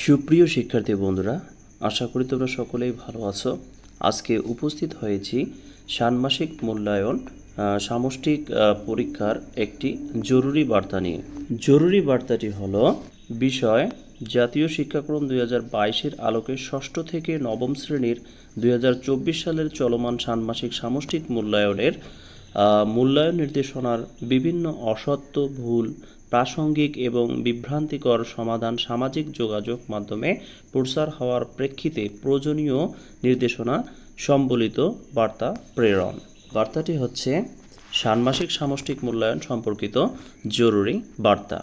সুপ্রিয় শিক্ষার্থী বন্ধুরা, আশা করি তোমরা সকলেই ভালো আছো। আজকে উপস্থিত হয়েছি ষান্মাসিক মূল্যায়ন সামষ্টিক পরীক্ষার একটি জরুরি বার্তা নিয়ে। জরুরি বার্তাটি হল, বিষয়, জাতীয় শিক্ষাক্রম দুই হাজার বাইশের আলোকে ষষ্ঠ থেকে নবম শ্রেণির দুই হাজার চব্বিশ সালের চলমান ষান্মাসিক সামষ্টিক মূল্যায়নের মূল্যায়ন নির্দেশনার বিভিন্ন অসত্য, ভুল প্রাসঙ্গিক এবং বিভ্রান্তিকর সমাধান সামাজিক যোগাযোগ মাধ্যমে প্রসার হওয়ার প্রেক্ষিতে প্রয়োজনীয় নির্দেশনা, সম্বলিত বার্তা, প্রেরণ। বার্তাটি হচ্ছে ষান্মাসিক সামষ্টিক মূল্যায়ন সম্পর্কিত জরুরি বার্তা।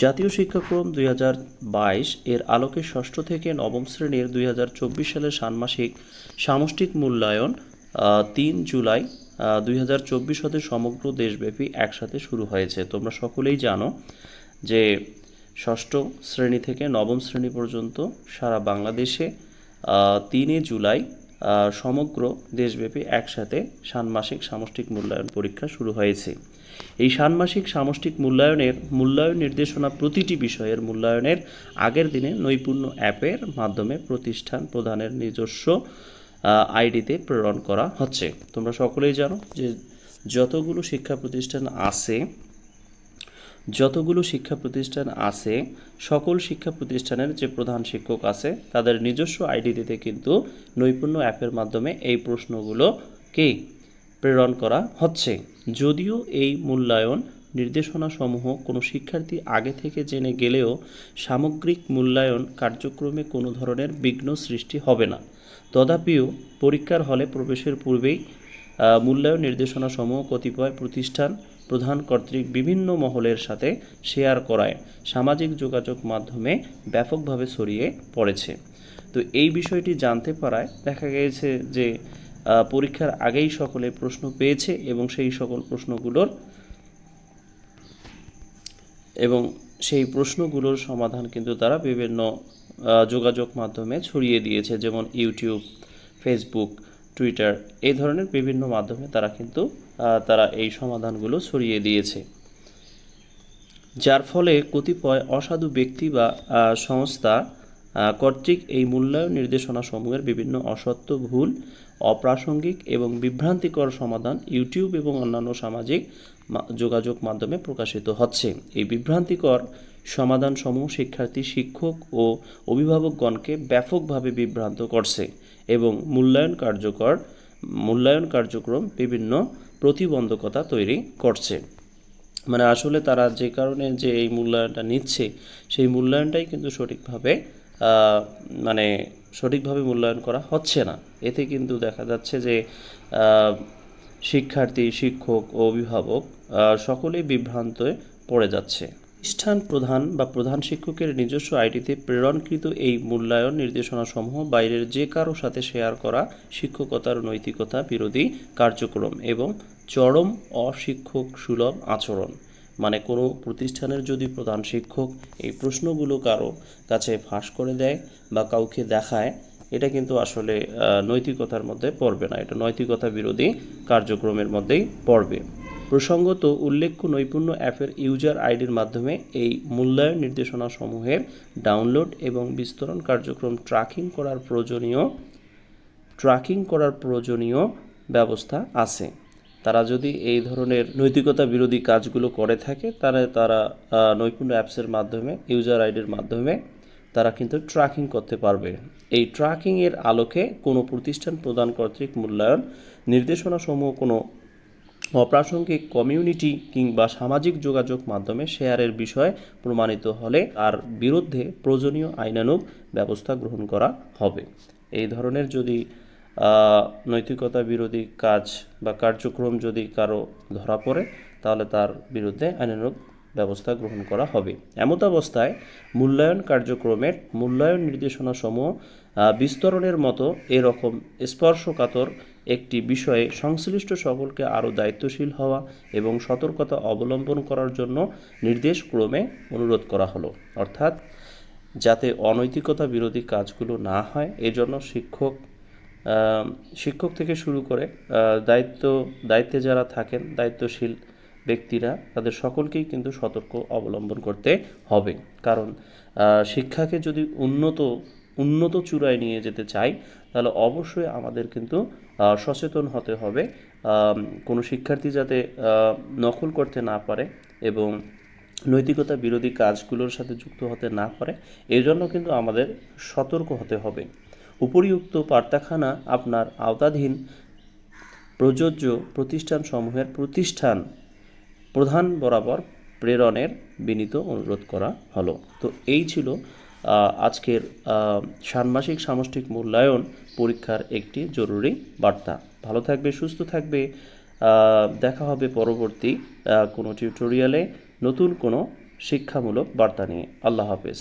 জাতীয় শিক্ষাক্রম দুই হাজার বাইশ এর আলোকে ষষ্ঠ থেকে নবম শ্রেণির দুই হাজার চব্বিশ সালের ষান্মাসিক সামষ্টিক মূল্যায়ন তিন জুলাই দুই হাজার চব্বিশ হতে সমগ্র দেশব্যাপী একসাথে শুরু হয়েছে। তোমরা সকলেই জানো যে ষষ্ঠ শ্রেণি থেকে নবম শ্রেণি পর্যন্ত সারা বাংলাদেশে তিনে জুলাই সমগ্র দেশব্যাপী একসাথে ষান্মাসিক সামষ্টিক মূল্যায়ন পরীক্ষা শুরু হয়েছে। এই ষান্মাসিক সামষ্টিক মূল্যায়নের মূল্যায়ন নির্দেশনা প্রতিটি বিষয়ের মূল্যায়নের আগের দিনে নৈপুণ্য অ্যাপের মাধ্যমে প্রতিষ্ঠান প্রদানের নিজস্ব আইডিতে প্রেরণ করা হচ্ছে। তোমরা সকলেই জানো যে যতগুলো শিক্ষা প্রতিষ্ঠান আছে, যতগুলো শিক্ষা প্রতিষ্ঠান আছে, সকল শিক্ষা প্রতিষ্ঠানের যে প্রধান শিক্ষক আছে, তাদের নিজস্ব আইডি আইডিতে কিন্তু নৈপুণ্য অ্যাপের মাধ্যমে এই প্রশ্নগুলোকেই প্রেরণ করা হচ্ছে। যদিও এই মূল্যায়ন নির্দেশনাসমূহ কোনো শিক্ষার্থী আগে থেকে জেনে গেলেও সামগ্রিক মূল্যায়ন কার্যক্রমে কোনো ধরনের বিঘ্ন সৃষ্টি হবে না। তথাপিও পরীক্ষার হলে প্রবেশের পূর্বেই মূল্যায়ন নির্দেশনাসমূহ কতিপয় প্রতিষ্ঠান, প্রধান কর্তৃক বিভিন্ন মহলের সাথে শেয়ার করায় সামাজিক যোগাযোগ মাধ্যমে ব্যাপকভাবে ছড়িয়ে পড়েছে। তো এই বিষয়টি জানতে পারায় দেখা গিয়েছে যে পরীক্ষার আগেই সকলে প্রশ্ন পেয়েছে এবং সেই সকল প্রশ্নগুলোর এবং সেই প্রশ্নগুলোর সমাধান কিন্তু তারা বিভিন্ন যোগাযোগ মাধ্যমে ছড়িয়ে দিয়েছে, যেমন ইউটিউব, ফেসবুক, টুইটার, এই ধরনের বিভিন্ন মাধ্যমে তারা কিন্তু তারা এই সমাধানগুলো ছড়িয়ে দিয়েছে। যার ফলে কতিপয় অসাধু ব্যক্তি বা সংস্থা কর্তৃক এই মূল্যায়ন নির্দেশনাসমূহের বিভিন্ন অসত্য ভুল, অপ্রাসঙ্গিক এবং বিভ্রান্তিকর সমাধান ইউটিউব এবং অন্যান্য সামাজিক যোগাযোগ মাধ্যমে প্রকাশিত হচ্ছে। এই বিভ্রান্তিকর সমাধানসমূহ শিক্ষার্থী, শিক্ষক ও অভিভাবকগণকে ব্যাপকভাবে বিভ্রান্ত করছে এবং মূল্যায়ন কার্যকর মূল্যায়ন কার্যক্রম বিভিন্ন প্রতিবন্ধকতা তৈরি করছে। মানে আসলে তারা যে কারণে যে এই মূল্যায়নটা নিচ্ছে, সেই মূল্যায়নটাই কিন্তু সঠিকভাবে মানে সঠিকভাবে মূল্যায়ন করা হচ্ছে না। এতে কিন্তু দেখা যাচ্ছে যে শিক্ষার্থী, শিক্ষক ও অভিভাবক সকলেই বিভ্রান্তে পড়ে যাচ্ছে। প্রতিষ্ঠান প্রধান বা প্রধান শিক্ষকের নিজস্ব আইডিতে প্রেরণকৃত এই মূল্যায়ন নির্দেশনাসমূহ বাইরের যে কারও সাথে শেয়ার করা শিক্ষকতার নৈতিকতা বিরোধী কার্যক্রম এবং চরম অশিক্ষক সুলভ আচরণ। মানে কোনো প্রতিষ্ঠানের যদি প্রধান শিক্ষক এই প্রশ্নগুলো কারও কাছে ফাঁস করে দেয় বা কাউকে দেখায় এটা কিন্তু আসলে নৈতিকতার মধ্যে পড়বে না। এটা নৈতিকতা বিরোধী কার্যক্রমের মধ্যেই পড়বে। প্রসঙ্গত উল্লেখ্য নৈপুণ্য অ্যাপের ইউজার আইডির মাধ্যমে এই মূল্যায়ন নির্দেশনাসমূহের ডাউনলোড এবং বিস্তরণ কার্যক্রম ট্র্যাকিং করার প্রয়োজনীয়, ট্র্যাকিং করার প্রয়োজনীয় ব্যবস্থা আছে। তারা যদি এই ধরনের নৈতিকতা বিরোধী কাজগুলো করে থাকে, তাহলে তারা নৈপুণ্য অ্যাপসের মাধ্যমে, ইউজার আইডির মাধ্যমে তারা কিন্তু ট্র্যাকিং করতে পারবে। এই ট্র্যাকিংয়ের আলোকে কোনো প্রতিষ্ঠান প্রদান কর্তৃক মূল্যায়ন, নির্দেশনাসমূহ, কোনো অপ্রাসঙ্গিক কমিউনিটি কিংবা সামাজিক যোগাযোগ মাধ্যমে শেয়ারের বিষয় প্রমাণিত হলে তার বিরুদ্ধে প্রয়োজনীয় আইনানুগ ব্যবস্থা গ্রহণ করা হবে। এই ধরনের যদি নৈতিকতা বিরোধী কাজ বা কার্যক্রম যদি কারও ধরা পড়ে, তাহলে তার বিরুদ্ধে আইনানুগ ব্যবস্থা গ্রহণ করা হবে। এমত অবস্থায় মূল্যায়ন কার্যক্রমের মূল্যায়ন নির্দেশনাসমূহ বিস্তরণের মতো এরকম স্পর্শকাতর একটি বিষয়ে সংশ্লিষ্ট সকলকে আরও দায়িত্বশীল হওয়া এবং সতর্কতা অবলম্বন করার জন্য নির্দেশ ক্রমে অনুরোধ করা হলো। অর্থাৎ, যাতে অনৈতিকতা বিরোধী কাজগুলো না হয়, এজন্য শিক্ষক শিক্ষক থেকে শুরু করে দায়িত্ব, দায়িত্বে যারা থাকেন, দায়িত্বশীল ব্যক্তিরা তাদের সকলকেই কিন্তু সতর্ক অবলম্বন করতে হবে। কারণ শিক্ষাকে যদি উন্নত উন্নত চূড়ায় নিয়ে যেতে চাই, তাহলে অবশ্যই আমাদের কিন্তু সচেতন হতে হবে। কোনো শিক্ষার্থী যাতে নকল করতে না পারে এবং নৈতিকতা বিরোধী কাজগুলোর সাথে যুক্ত হতে না পারে এই জন্য কিন্তু আমাদের সতর্ক হতে হবে। উপরিউক্ত বার্তাখানা আপনার আওতাধীন প্রযোজ্য প্রতিষ্ঠানসমূহের প্রতিষ্ঠান প্রধান বরাবর প্রেরণের বিনীত অনুরোধ করা হলো। তো এই ছিল আজকের ষাণমাসিক সামষ্টিক মূল্যায়ন পরীক্ষার একটি জরুরি বার্তা। ভালো থাকবে, সুস্থ থাকবে। দেখা হবে পরবর্তী কোনো টিউটোরিয়ালে নতুন কোনো শিক্ষামূলক বার্তা নিয়ে। আল্লাহ হাফেজ।